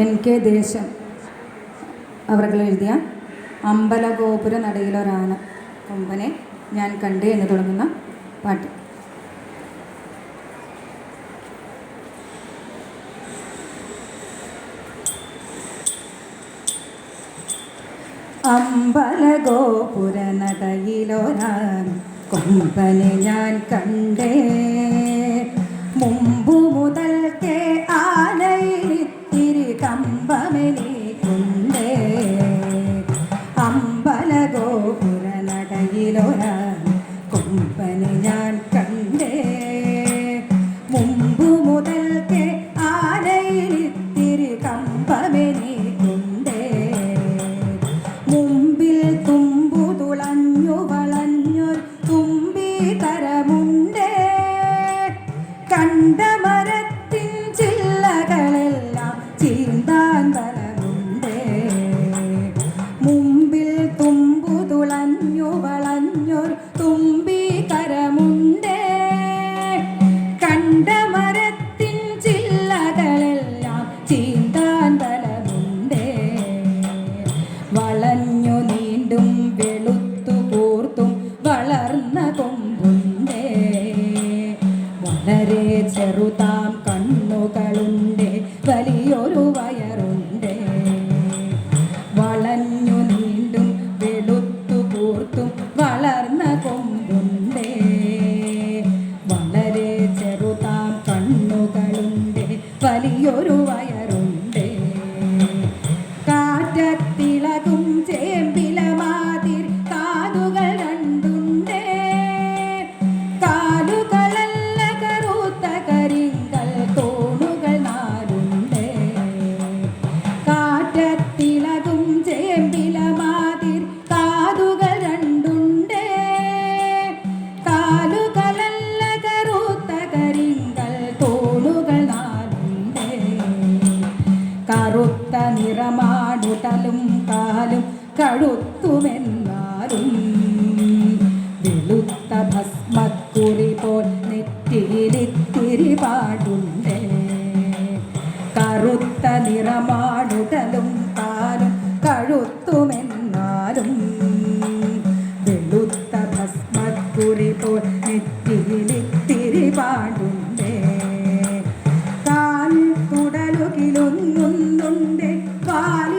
N K ദേശം. അവർക്ക് എഴുതിയ അമ്പലഗോപുര നടയിലൊരാന കൊമ്പനെ ഞാൻ കണ്ട് എന്ന് തുടങ്ങുന്ന പാട്ട്. അമ്പലഗോപുര നടയിലൊരാന കൊമ്പനെ ഞാൻ കണ്ടേ കൊമ്പനെ ഞാൻ കണ്ടേ. മുമ്പ് മുതൽക്കേ തുമ്പു തുളഞ്ഞു വളഞ്ഞൊരു തുമ്പി കരമുണ്ടേ വളരെ ചെറുതാം കണ്ണുകളുണ്ട്. നിറമാടുടലും കാലും കഴുത്തുമെന്നാലും വെളുത്ത ഭസ്മക്കുറി പോൽ നെറ്റിയിലിത്തിരി പാടുണ്ട്. കറുത്ത നിറമാടുടലും കാണുന്നുണ്ട് കാല